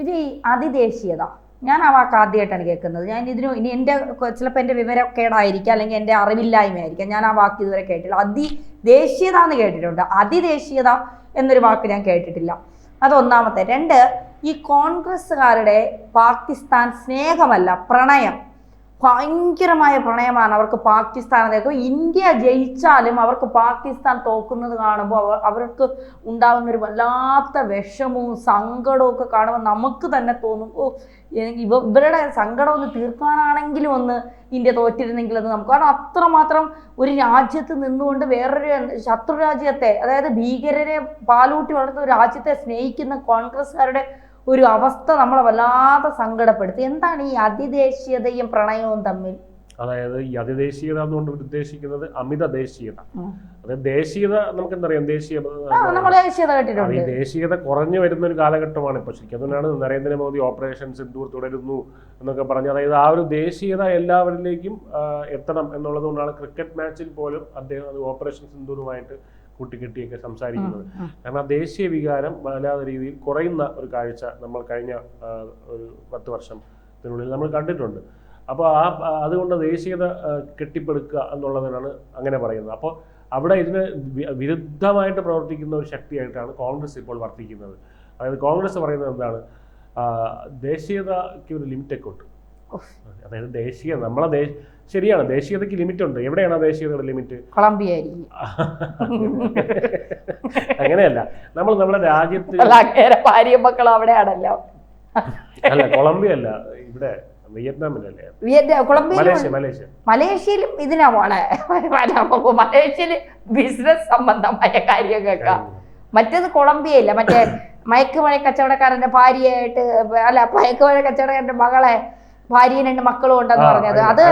ഒരു അതിദേശീയത. ഞാൻ ആ വാക്ക് ആദ്യമായിട്ടാണ് കേൾക്കുന്നത്. ഞാൻ ഇതിന് ഇനി എന്റെ ചിലപ്പോൾ എന്റെ വിവരക്കേടായിരിക്കാം അല്ലെങ്കിൽ എന്റെ അറിവില്ലായ്മയായിരിക്കാം. ഞാൻ ആ വാക്ക് ഇതുവരെ കേട്ടില്ല അതി ദേശീയത എന്ന് കേട്ടിട്ടുണ്ട്. അതിദേശീയത എന്നൊരു വാക്ക് ഞാൻ കേട്ടിട്ടില്ല. അതൊന്നാമത്തെ രണ്ട് ഈ കോൺഗ്രസ്സുകാരുടെ പാകിസ്ഥാൻ സ്നേഹമല്ല പ്രണയം. ഭയങ്കരമായ പ്രണയമാണ് അവർക്ക് പാകിസ്ഥാൻ അതായത് ഇന്ത്യ ജയിച്ചാലും അവർക്ക് പാകിസ്ഥാൻ തോക്കുന്നത് കാണുമ്പോൾ അവർ അവർക്ക് ഉണ്ടാകുന്ന ഒരു വല്ലാത്ത വിഷമവും സങ്കടവും ഒക്കെ കാണുമ്പോൾ നമുക്ക് തന്നെ തോന്നും ഓ ഇവ ഇവരുടെ സങ്കടം ഒന്ന് തീർക്കാനാണെങ്കിലും ഒന്ന് ഇന്ത്യ തോറ്റിരുന്നെങ്കിൽ അത് നമുക്ക്. കാരണം അത്രമാത്രം ഒരു രാജ്യത്ത് നിന്നുകൊണ്ട് വേറൊരു ശത്രു രാജ്യത്തെ അതായത് ഭീകരരെ പാലൂട്ടി വളർത്തുന്ന രാജ്യത്തെ സ്നേഹിക്കുന്ന കോൺഗ്രസ്സുകാരുടെ ഒരു അവസ്ഥ നമ്മളെ വല്ലാതെ സങ്കടപ്പെടുത്തി. എന്താണ് ഈ അതിദേശീയതയും പ്രണയവും തമ്മിൽ? അതായത് ഈ അതിദേശീയത എന്നുകൊണ്ട് ഉദ്ദേശിക്കുന്നത് അമിത ദേശീയത. അതായത് ദേശീയത നമുക്ക് എന്തറിയാം ദേശീയ ദേശീയത ഈ കേട്ടിട്ടുണ്ട് ദേശീയത കുറഞ്ഞു വരുന്ന ഒരു കാലഘട്ടമാണ്. ഇപ്പൊ ശരിക്കും അതുകൊണ്ടാണ് നരേന്ദ്രമോദി ഓപ്പറേഷൻ സിന്ദൂർ തുടരുന്നു എന്നൊക്കെ പറഞ്ഞു അതായത് ആ ഒരു ദേശീയത എല്ലാവരിലേക്കും എത്തണം എന്നുള്ളത് കൊണ്ടാണ് ക്രിക്കറ്റ് മാച്ചിൽ പോലും അദ്ദേഹം ഓപ്പറേഷൻ സിന്ദൂറുമായിട്ട് കൂട്ടിക്കെട്ടിയൊക്കെ സംസാരിക്കുന്നത്. കാരണം ആ ദേശീയ വികാരം വല്ലാത്ത രീതിയിൽ കുറയുന്ന ഒരു കാഴ്ച നമ്മൾ കഴിഞ്ഞ ഒരു പത്ത് വർഷത്തിനുള്ളിൽ നമ്മൾ കണ്ടിട്ടുണ്ട്. അപ്പോൾ ആ അതുകൊണ്ട് ദേശീയത കെട്ടിപ്പടുക്കുക എന്നുള്ളതിനാണ് അങ്ങനെ പറയുന്നത്. അപ്പോൾ അവിടെ ഇതിന് വിരുദ്ധമായിട്ട് പ്രവർത്തിക്കുന്ന ഒരു ശക്തിയായിട്ടാണ് കോൺഗ്രസ് ഇപ്പോൾ വർത്തിക്കുന്നത്. അതായത് കോൺഗ്രസ് പറയുന്നത് എന്താണ്? ദേശീയതയ്ക്ക് ഒരു ലിമിറ്റൊക്കെ ഉണ്ട്. അതായത് ദേശീയ നമ്മളെ ശരിയാണ് ദേശീയതയ്ക്ക് ലിമിറ്റ് ഉണ്ട് എവിടെയാണ് ദേശീയതയുടെ ലിമിറ്റ്? കൊളംബിയ അങ്ങനെയല്ല. നമ്മൾ നമ്മുടെ രാജ്യത്ത് ഭാര്യ മക്കൾ അവിടെയാണല്ലോ. അല്ല കൊളംബിയ അല്ല ഇവിടെ വിയറ്റ്നാമിലല്ലേ? Vietnam Colombia Malaysia Malaysia. മലേഷ്യയിലും ഇതിനാണ് മലേഷ്യയിൽ ബിസിനസ് സംബന്ധമായ കാര്യങ്ങൾക്കാ. മറ്റേത് കൊളംബിയ ഇല്ല മറ്റേ മയക്കുമഴ കച്ചവടക്കാരന്റെ ഭാര്യയായിട്ട് അല്ല മയക്കുമഴ കച്ചവടക്കാരന്റെ മകളെ ഭാര്യയും രണ്ട് മക്കളും ഉണ്ടെന്ന് പറഞ്ഞത്. അത്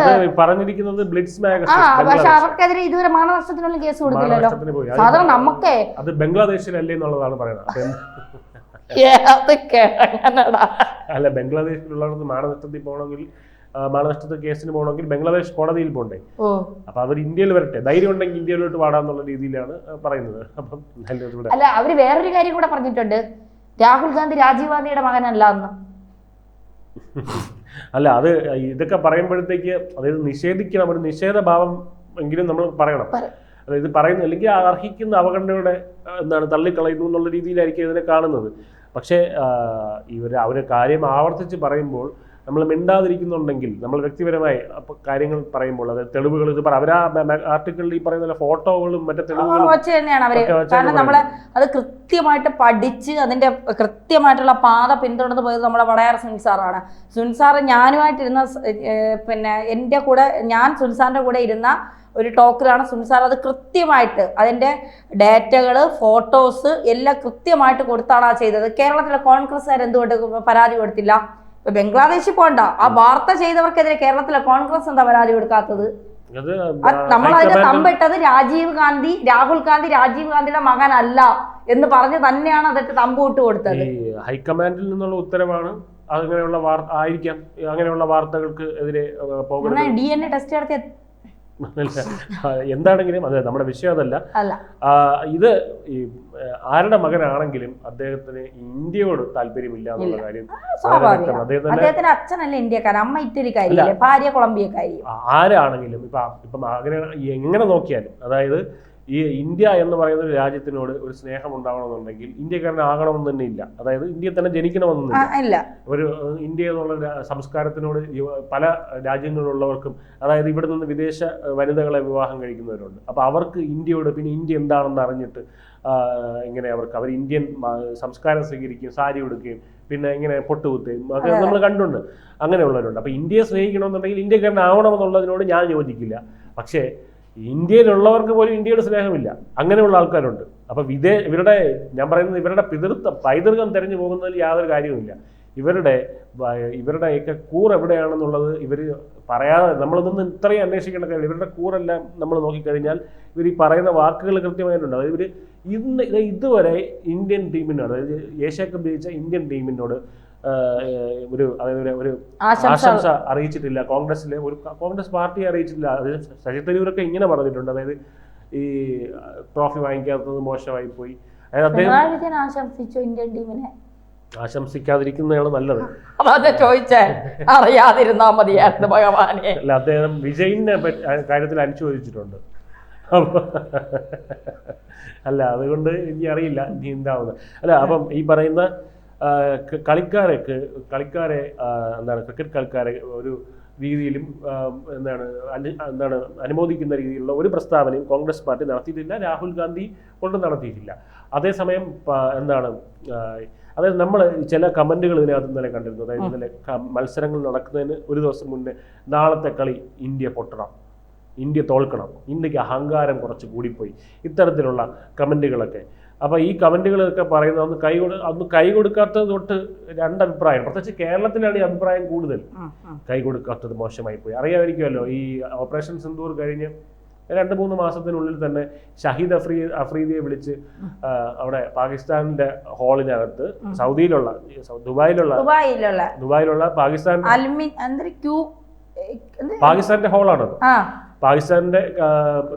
പറഞ്ഞിരിക്കുന്നത് ബ്ലിറ്റ്സ് ആ മാഗസിൻ പക്ഷെ അവർക്കെതിരെ ഇതുവരെ മാനനഷ്ടത്തിനുള്ള കേസ് അത് സാധാരണ നമുക്കേ അത് ബംഗ്ലാദേശിലല്ലേ എന്നുള്ളതാണ് പറയുന്നത്. അല്ല ബംഗ്ലാദേശിലുള്ളവർക്ക് മാനനഷ്ടത്തിൽ പോകണമെങ്കിൽ മാനനഷ്ടത്തിൽ കേസിന് പോകണമെങ്കിൽ ബംഗ്ലാദേശ് കോടതിയിൽ പോകണ്ടേ അപ്പൊ അവർ ഇന്ത്യയിൽ വരട്ടെ. ധൈര്യം ഉണ്ടെങ്കിൽ ഇന്ത്യയിലോട്ട് പാടാന്നുള്ള രീതിയിലാണ് പറയുന്നത്. അപ്പം അല്ല അവർ വേറൊരു കാര്യം കൂടെ പറഞ്ഞിട്ടുണ്ട്. രാഹുൽ ഗാന്ധി രാജീവ് ഗാന്ധിയുടെ മകനല്ല എന്ന്. അല്ല അത് ഇതൊക്കെ പറയുമ്പോഴത്തേക്ക് അതായത് നിഷേധിക്കണം ഒരു നിഷേധഭാവം എങ്കിലും നമ്മൾ പറയണം. അതായത് പറയുന്ന അല്ലെങ്കിൽ അർഹിക്കുന്ന അവഗണനയുടെ എന്താണ് തള്ളിക്കളയുന്നു എന്നുള്ള രീതിയിലായിരിക്കും ഇതിനെ കാണുന്നത്. പക്ഷേ ഇവർ അവർ കാര്യം ആവർത്തിച്ച് പറയുമ്പോൾ നമ്മൾ മിണ്ടാതിരിക്കുന്നുണ്ടെങ്കിൽ നമ്മൾ വ്യക്തിപരമായി കാര്യങ്ങൾ പറയുമ്പോൾ അതായത് തെളിവുകൾ ഇത് പറ അവരാ ആർട്ടിക്കിളിൽ ഈ പറയുന്ന ഫോട്ടോകളും മറ്റു തെളിവുകളും വെച്ച് തന്നെയാണ് അവർ. കാരണം നമ്മൾ അത് കൃത്യമായിട്ട് പഠിച്ച് അതിന്റെ കൃത്യമായിട്ടുള്ള പാത പിന്തുടർന്ന് പോയത് നമ്മുടെ വടയാർ സുൻസാറാണ് സുൻസാർ ഞാനുമായിട്ടിരുന്ന പിന്നെ എന്റെ കൂടെ ഞാൻ സുൻസാറിന്റെ കൂടെ ഇരുന്ന ഒരു ടോക്കിലാണ് സുൻസാർ അത് കൃത്യമായിട്ട് അതിന്റെ ഡേറ്റകൾ ഫോട്ടോസ് എല്ലാം കൃത്യമായിട്ട് കൊടുത്താണ് ആ ചെയ്തത്. കേരളത്തിലെ കോൺഗ്രസ്സുകാർ എന്തുകൊണ്ട് പരാതി കൊടുത്തില്ല? ഇപ്പൊ ബംഗ്ലാദേശിൽ പോണ്ട. ആ വാർത്ത ചെയ്തവർക്കെതിരെ കേരളത്തിലെ കോൺഗ്രസ് എന്താ പരാതി കൊടുക്കാത്തത്? നമ്മൾ അതിന്റെ തമ്പിട്ടത് രാജീവ് ഗാന്ധി രാഹുൽ ഗാന്ധി രാജീവ് ഗാന്ധിയുടെ മകനല്ല എന്ന് പറഞ്ഞ് തന്നെയാണ് അതൊക്കെ തമ്പ് വിട്ട് കൊടുത്തത്. ഹൈക്കമാൻഡിൽ നിന്നുള്ള ഉത്തരവാണ് അങ്ങനെയുള്ള വാർത്ത ആയിരിക്കാം. അങ്ങനെയുള്ള വാർത്തകൾക്ക് എതിരെ ഡി എൻ എ ടെസ്റ്റ് നടത്തിയ എന്താണെങ്കിലും അതെ നമ്മുടെ വിഷയം അതല്ല. ഇത് ഈ ആരുടെ മകനാണെങ്കിലും അദ്ദേഹത്തിന് ഇന്ത്യയോട് താല്പര്യമില്ല എന്നുള്ള കാര്യം അദ്ദേഹത്തിന്റെ അച്ഛനല്ല ഇന്ത്യക്കാരൻ അമ്മ ഇറ്റലിക്കാരി ഭാര്യ കൊളംബിയക്കാരി ആരാണെങ്കിലും ഇപ്പൊ ഇപ്പൊ അങ്ങനെ എങ്ങനെ നോക്കിയാലും അതായത് ഈ ഇന്ത്യ എന്ന് പറയുന്ന ഒരു രാജ്യത്തിനോട് ഒരു സ്നേഹം ഉണ്ടാവണമെന്നുണ്ടെങ്കിൽ ഇന്ത്യക്കാരനാകണമെന്ന് തന്നെ ഇല്ല. അതായത് ഇന്ത്യ തന്നെ ഇല്ല. ഒരു ഇന്ത്യ എന്നുള്ള സംസ്കാരത്തിനോട് പല രാജ്യങ്ങളിലുള്ളവർക്കും അതായത് ഇവിടെ നിന്ന് വിദേശ വനിതകളെ വിവാഹം കഴിക്കുന്നവരുണ്ട്. അപ്പോൾ അവർക്ക് ഇന്ത്യയോട് പിന്നെ ഇന്ത്യ എന്താണെന്ന് അറിഞ്ഞിട്ട് ഇങ്ങനെ അവർക്ക് അവർ ഇന്ത്യൻ സംസ്കാരം സ്വീകരിക്കുകയും സാരി ഉടുക്കുകയും പിന്നെ ഇങ്ങനെ പൊട്ടുകുത്തുകയും ഒക്കെ നമ്മൾ കണ്ടുണ്ട്. അങ്ങനെയുള്ളവരുണ്ട്. അപ്പോൾ ഇന്ത്യയെ സ്നേഹിക്കണമെന്നുണ്ടെങ്കിൽ ഇന്ത്യക്കാരനാവണമെന്നുള്ളതിനോട് ഞാൻ യോജിക്കില്ല. പക്ഷേ ഇന്ത്യയിലുള്ളവർക്ക് പോലും ഇന്ത്യയുടെ സ്നേഹമില്ല. അങ്ങനെയുള്ള ആൾക്കാരുണ്ട്. അപ്പോൾ വിദേ ഇവരുടെ ഞാൻ പറയുന്നത് ഇവരുടെ പിതൃത്വം പൈതൃകം തെരഞ്ഞു പോകുന്നതിൽ യാതൊരു കാര്യവുമില്ല. ഇവരുടെ ഇവരുടെ ഇവരുടെയൊക്കെ കൂർ എവിടെയാണെന്നുള്ളത് ഇവർ പറയാതെ നമ്മളിതൊന്നും ഇത്രയും അന്വേഷിക്കേണ്ട കാര്യമില്ല. ഇവരുടെ കൂറെല്ലാം നമ്മൾ നോക്കിക്കഴിഞ്ഞാൽ ഇവർ ഈ പറയുന്ന വാക്കുകൾ കൃത്യമായിട്ടുണ്ട്. അതായത് ഇവർ ഇന്ന് ഇതുവരെ ഇന്ത്യൻ ടീമിനോട് അതായത് ഏഷ്യ കപ്പ് ജയിച്ച ഇന്ത്യൻ ടീമിനോട് ഒരു അതായത് ഒരു- ആശംസ. അറിയിച്ചിട്ടില്ല. കോൺഗ്രസിലെ ഒരു കോൺഗ്രസ് പാർട്ടി അറിയിച്ചിട്ടില്ല. അതായത് ശശി തരൂരൊക്കെ ഇങ്ങനെ പറഞ്ഞിട്ടുണ്ട്. അതായത് ഈ ട്രോഫി വാങ്ങിക്കാത്തത് മോശമായി പോയി. അതായത് അദ്ദേഹം പിണറായി ആശംസിച്ചു ഇന്ത്യൻ ടീമിനെ. ആശംസിക്കാതിരിക്കുന്നതാണ് നല്ലത്. അതാ ഞാൻ ചോദിച്ചേ അറിയാതിരുന്നാ മതിയായിരുന്നു ഭഗവാനെ. അല്ല അദ്ദേഹം വിജയിനെ കാര്യത്തിൽ അനുശോചിച്ചിട്ടുണ്ട്. ചോദിച്ചിട്ടുണ്ട് അല്ല അതുകൊണ്ട് ഇനി അറിയില്ല ഇനി എന്താവുന്നത്. അല്ല അപ്പം ഈ പറയുന്ന കളിക്കാരെ കളിക്കാരെ എന്താണ് ക്രിക്കറ്റ് കളിക്കാരെ ഒരു രീതിയിലും എന്താണ് എന്താണ് അനുമോദിക്കുന്ന രീതിയിലുള്ള ഒരു പ്രസ്താവനയും കോൺഗ്രസ് പാർട്ടി നടത്തിയിട്ടില്ല രാഹുൽ ഗാന്ധി കൊണ്ട് നടത്തിയിട്ടില്ല. അതേസമയം എന്താണ് അതായത് നമ്മൾ ചില കമന്റുകൾ ഇതിനകത്ത് ഇന്നലെ കണ്ടിരുന്നു. അതായത് ഇന്നലെ മത്സരങ്ങൾ നടക്കുന്നതിന് ഒരു ദിവസം മുന്നേ നാളത്തെ കളി ഇന്ത്യ പൊട്ടണം. ഇന്ത്യ തോൽക്കണം. ഇന്ത്യയ്ക്ക് അഹങ്കാരം കുറച്ച് കൂടിപ്പോയി. ഇത്തരത്തിലുള്ള കമന്റുകളൊക്കെ. അപ്പോൾ ഈ കമന്റുകളൊക്കെ പറയുന്നത് അന്ന് കൈ കൊടു അന്ന് കൈ കൊടുക്കാത്തത് തൊട്ട് രണ്ട് അഭിപ്രായം പ്രത്യേകിച്ച് കേരളത്തിലാണ് ഈ അഭിപ്രായം കൂടുതൽ. കൈ കൊടുക്കാത്തത് മോശമായി പോയി. അറിയാമായിരിക്കുമല്ലോ ഈ ഓപ്പറേഷൻ സിന്ദൂർ കഴിഞ്ഞ് രണ്ട് മൂന്ന് മാസത്തിനുള്ളിൽ തന്നെ ഷഹീദ് അഫ്രീ അഫ്രീദിയെ വിളിച്ച് അവിടെ പാകിസ്ഥാനിന്റെ ഹാളിനകത്ത് സൗദിയിലുള്ള ദുബായിലുള്ള ദുബായിലുള്ള. ദുബായിലുള്ള പാകിസ്ഥാൻ പാകിസ്ഥാന്റെ ഹാളാണത്. പാകിസ്ഥാന്റെ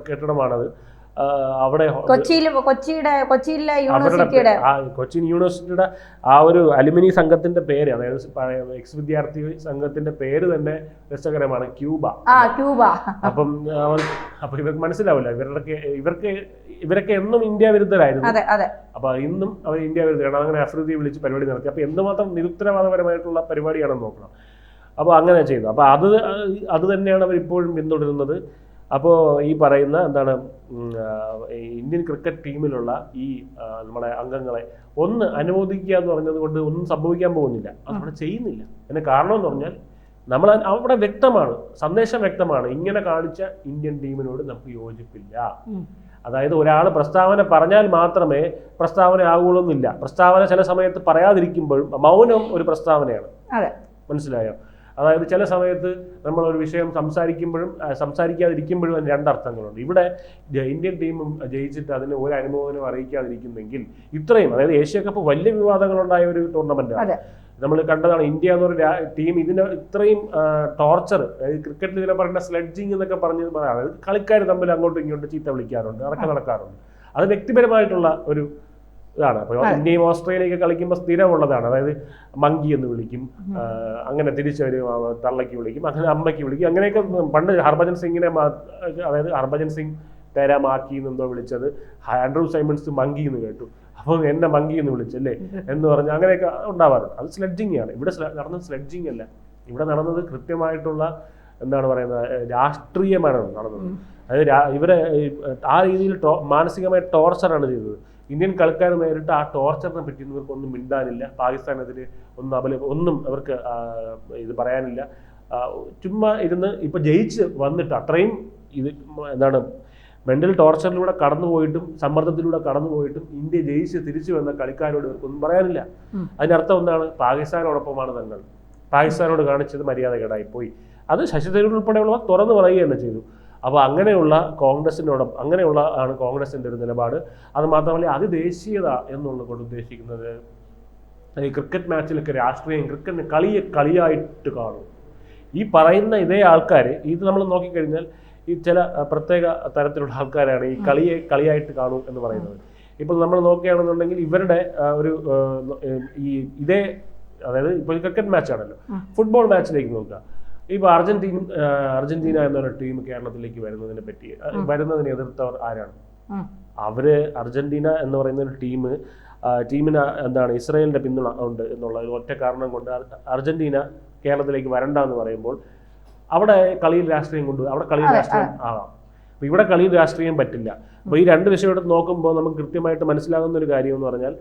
കെട്ടിടമാണത്. അവിടെ കൊച്ചിയിൽ കൊച്ചിയുടെ കൊച്ചിയിലെ യൂണിവേഴ്സിറ്റിയുടെ കൊച്ചിൻ യൂണിവേഴ്സിറ്റിയുടെ ആ ഒരു അലുമിനി സംഘത്തിന്റെ പേര് അതായത് എക്സ് വിദ്യാർത്ഥി സംഘത്തിന്റെ പേര് തന്നെ രസകരമാണ് ക്യൂബ. ആ ക്യൂബ. അപ്പം അപ്പൊ ഇവർക്ക് മനസ്സിലാവില്ല ഇവരുടെ ഇവർക്ക് ഇവരൊക്കെ എന്നും ഇന്ത്യ വിരുദ്ധരായിരുന്നു. അപ്പൊ ഇന്നും അവർ ഇന്ത്യ വിരുദ്ധരാണ്. അങ്ങനെ അഫ്രീദി വിളിച്ച് പരിപാടി നടത്തി. അപ്പൊ എന്തുമാത്രം നിരുത്തരവാദപരമായിട്ടുള്ള പരിപാടിയാണെന്ന് നോക്കണം. അപ്പോൾ അങ്ങനെ ചെയ്തു. അപ്പോൾ അത് അത് തന്നെയാണ് അവർ ഇപ്പോഴും പിന്തുടരുന്നത്. അപ്പോൾ ഈ പറയുന്ന എന്താണ് ഇന്ത്യൻ ക്രിക്കറ്റ് ടീമിലുള്ള ഈ നമ്മുടെ അംഗങ്ങളെ ഒന്ന് അനുമോദിക്കുക എന്ന് പറഞ്ഞത് കൊണ്ട് ഒന്നും സംഭവിക്കാൻ പോകുന്നില്ല. അത് അവിടെ ചെയ്യുന്നില്ല. അതിന് കാരണം എന്ന് പറഞ്ഞാൽ നമ്മൾ അവിടെ വ്യക്തമാണ് സന്ദേശം വ്യക്തമാണ് ഇങ്ങനെ കാണിച്ച ഇന്ത്യൻ ടീമിനോട് നമുക്ക് യോജിപ്പില്ല. അതായത് ഒരാൾ പ്രസ്താവന പറഞ്ഞാൽ മാത്രമേ പ്രസ്താവന ആകുള്ളൂ എന്നില്ല. പ്രസ്താവന ചില സമയത്ത് പറയാതിരിക്കുമ്പോഴും മൗനം ഒരു പ്രസ്താവനയാണ്. അതെ. മനസ്സിലായോ? അതായത് ചില സമയത്ത് നമ്മൾ ഒരു വിഷയം സംസാരിക്കുമ്പോഴും സംസാരിക്കാതിരിക്കുമ്പോഴും അതിന് രണ്ടർത്ഥങ്ങളുണ്ട്. ഇവിടെ ഇന്ത്യൻ ടീമും ജയിച്ചിട്ട് അതിന് ഒരു അനുമോദനം അറിയിക്കാതിരിക്കുന്നെങ്കിൽ ഇത്രയും അതായത് ഏഷ്യ കപ്പ് വലിയ വിവാദങ്ങളുണ്ടായ ഒരു ടൂർണമെന്റ് അതെ. നമ്മൾ കണ്ടതാണ് ഇന്ത്യ എന്ന് പറഞ്ഞ ടീം ഇതിന് ഇത്രയും ടോർച്ചർ അതായത് ക്രിക്കറ്റിൽ ഇതിനെ പറയുന്ന സ്ലെഡ്ജിങ് എന്നൊക്കെ പറഞ്ഞ് പറയാം. അതായത് കളിക്കാർ തമ്മിൽ അങ്ങോട്ടും ഇങ്ങോട്ടും ചീത്ത വിളിക്കാറുണ്ട് അതൊക്കെ നടക്കാറുണ്ട്. അത് വ്യക്തിപരമായിട്ടുള്ള ഒരു ഇതാണ്. അപ്പോൾ ഇന്ത്യയും ഓസ്ട്രേലിയയൊക്കെ കളിക്കുമ്പോൾ സ്ഥിരമുള്ളതാണ്. അതായത് മങ്കി എന്ന് വിളിക്കും അങ്ങനെ തിരിച്ചൊരു തള്ളയ്ക്ക് വിളിക്കും അങ്ങനെ അമ്മയ്ക്ക് വിളിക്കും അങ്ങനെയൊക്കെ പണ്ട് ഹർഭജൻ സിംഗിനെ അതായത് ഹർഭജൻ സിംഗ് തേരാ മാക്കി എന്നോ വിളിച്ചത് ആൻഡ്രൂ സൈമൺസ് മങ്കി എന്ന് കേട്ടു. അപ്പം എന്നെ മങ്കി എന്ന് വിളിച്ചല്ലേ എന്ന് പറഞ്ഞ് അങ്ങനെയൊക്കെ ഉണ്ടാവാറുണ്ട്. അത് സ്ലെഡ്ജിങ് ആണ്. ഇവിടെ നടന്നത് സ്ലെഡ്ജിങ് അല്ല. ഇവിടെ നടന്നത് കൃത്യമായിട്ടുള്ള എന്താണ് പറയുന്നത് രാഷ്ട്രീയമാണ് നടന്നത്. അതായത് ഇവരെ ആ രീതിയിൽ മാനസികമായ ടോർച്ചറാണ് ചെയ്തത്. ഇന്ത്യൻ കളിക്കാർ നേരിട്ട് ആ ടോർച്ചറിനെ പറ്റി ഇവർക്കൊന്നും മിണ്ടാനില്ല. പാകിസ്ഥാനെതിരെ ഒന്നും അപല ഒന്നും അവർക്ക് ഇത് പറയാനില്ല. ചുമ്മാ ഇരുന്ന് ഇപ്പം ജയിച്ച് വന്നിട്ട് അത്രയും ഇത് എന്താണ് മെന്റൽ ടോർച്ചറിലൂടെ കടന്നുപോയിട്ടും സമ്മർദ്ദത്തിലൂടെ കടന്നുപോയിട്ടും ഇന്ത്യ ജയിച്ച് തിരിച്ചു വന്ന കളിക്കാരോട് ഇവർക്കൊന്നും പറയാനില്ല. അതിനർത്ഥം ഒന്നാണ് പാകിസ്ഥാനോടൊപ്പമാണ് തങ്ങൾ. പാകിസ്ഥാനോട് കാണിച്ചത് പോയി അത് ശശി തരൂർ ഉൾപ്പെടെയുള്ളവർ തുറന്നു പറയുക തന്നെ ചെയ്തു. അപ്പോൾ അങ്ങനെയുള്ള കോൺഗ്രസിനോടൊപ്പം അങ്ങനെയുള്ള ആണ് കോൺഗ്രസിന്റെ ഒരു നിലപാട്. അത് മാത്രമല്ല അതിദേശീയത എന്നുള്ളത് കൊണ്ട് ഉദ്ദേശിക്കുന്നത് ഈ ക്രിക്കറ്റ് മാച്ചിലൊക്കെ രാഷ്ട്രീയം ക്രിക്കറ്റ് കളിയെ കളിയായിട്ട് കാണും. ഈ പറയുന്ന ഇതേ ആൾക്കാർ ഇത് നമ്മൾ നോക്കിക്കഴിഞ്ഞാൽ ഈ ചില പ്രത്യേക തരത്തിലുള്ള ആൾക്കാരാണ് ഈ കളിയെ കളിയായിട്ട് കാണും എന്ന് പറയുന്നത്. ഇപ്പോൾ നമ്മൾ നോക്കുകയാണെന്നുണ്ടെങ്കിൽ ഇവരുടെ ഒരു ഈ ഇതേ അതായത് ഇപ്പോൾ ക്രിക്കറ്റ് മാച്ചാണല്ലോ. ഫുട്ബോൾ മാച്ചിലേക്ക് നോക്കുക. ഇപ്പോൾ അർജന്റീന അർജന്റീന എന്നൊരു ടീം കേരളത്തിലേക്ക് വരുന്നതിനെ പറ്റി വരുന്നതിനെ എതിർത്തവർ ആരാണ്. അവർ അർജന്റീന എന്ന് പറയുന്ന ഒരു ടീം ടീമിന് എന്താണ് ഇസ്രായേലിന്റെ പിന്തുണ ഉണ്ട് എന്നുള്ള ഒറ്റ കാരണം കൊണ്ട് അർജന്റീന കേരളത്തിലേക്ക് വരണ്ട എന്ന് പറയുമ്പോൾ അവിടെ കളിയിൽ രാഷ്ട്രീയം കൊണ്ട് അവിടെ കളിയിൽ രാഷ്ട്രീയം ആകാം അപ്പൊ ഇവിടെ കളിയിൽ രാഷ്ട്രീയം പറ്റില്ല. അപ്പൊ ഈ രണ്ട് വിഷയം എടുത്ത് നോക്കുമ്പോൾ നമുക്ക് കൃത്യമായിട്ട് മനസ്സിലാകുന്ന ഒരു കാര്യം എന്ന് പറഞ്ഞാൽ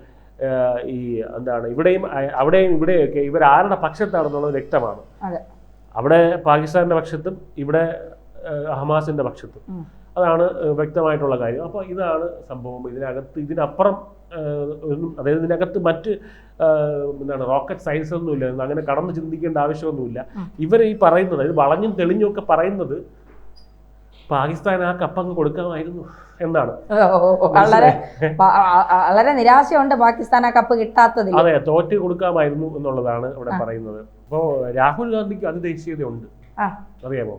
ഈ എന്താണ് ഇവിടെയും അവിടെയും ഇവിടെയൊക്കെ ഇവർ ആരുടെ പക്ഷത്താണെന്നുള്ളത് വ്യക്തമാണ്. അവിടെ പാകിസ്ഥാന്റെ പക്ഷത്തും ഇവിടെ ഹമാസിന്റെ പക്ഷത്തും. അതാണ് വ്യക്തമായിട്ടുള്ള കാര്യം. അപ്പോൾ ഇതാണ് സംഭവം. ഇതിനകത്ത് ഇതിനപ്പുറം ഒന്നും അതായത് ഇതിനകത്ത് മറ്റ് എന്താണ് റോക്കറ്റ് സയൻസ് ഒന്നുമില്ല. അങ്ങനെ കടന്ന് ചിന്തിക്കേണ്ട ആവശ്യമൊന്നുമില്ല. ഇവർ ഈ പറയുന്നത് അതായത് വളഞ്ഞും തെളിഞ്ഞും ഒക്കെ പറയുന്നത് പാകിസ്ഥാൻ ആ കപ്പങ്ങ് കൊടുക്കാമായിരുന്നു എന്നാണ്. വളരെ വളരെ നിരാശയുണ്ട് പാകിസ്ഥാൻ ആ കപ്പ് കിട്ടാത്തതിൽ. അതെ തോറ്റ് കൊടുക്കാമായിരുന്നു എന്നുള്ളതാണ് അവിടെ പറയുന്നത്. അപ്പോൾ രാഹുൽ ഗാന്ധിക്ക് അതിദേശീയതയുണ്ട്. അറിയാമോ.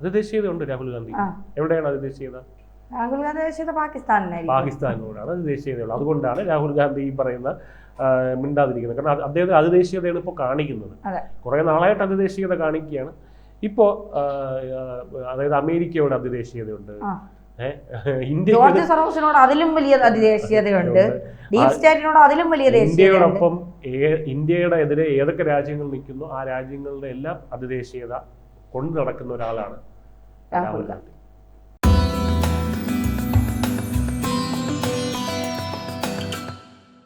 അതിദേശീയതയുണ്ട് രാഹുൽ ഗാന്ധി. എവിടെയാണ് അതിദേശീയത? രാഹുൽ ഗാന്ധി ദേശീയത പാകിസ്ഥാനായിരിക്കും പാകിസ്ഥാനോടാണ് അത് ദേശീയതയുള്ളത് അതുകൊണ്ടാണ് രാഹുൽ ഗാന്ധി ഈ പറയുന്ന മിണ്ടാതിരിക്കുന്നത്. കാരണം അദ്ദേഹത്തിന് അതിദേശീയതയാണ് ഇപ്പോൾ കാണിക്കുന്നത്. കുറേ നാളായിട്ട് അതിദേശീയത കാണിക്കുകയാണ്. ഇപ്പോൾ അതായത് അമേരിക്കയോട് അതിദേശീയതയുണ്ട് ജോർജ് സറോസിനോട് അതിലും വലിയ അതിദേശീയതയുണ്ട് ഡീപ് സ്റ്റേറ്റിനോട് അതിലും വലിയ ഇന്ത്യയോടൊപ്പം ഇന്ത്യയുടെ എതിരെ ഏതൊക്കെ രാജ്യങ്ങൾ നിൽക്കുന്നു ആ രാജ്യങ്ങളുടെ എല്ലാം അതിദേശീയത കൊണ്ടു നടക്കുന്ന ഒരാളാണ് രാഹുൽ ഗാന്ധി.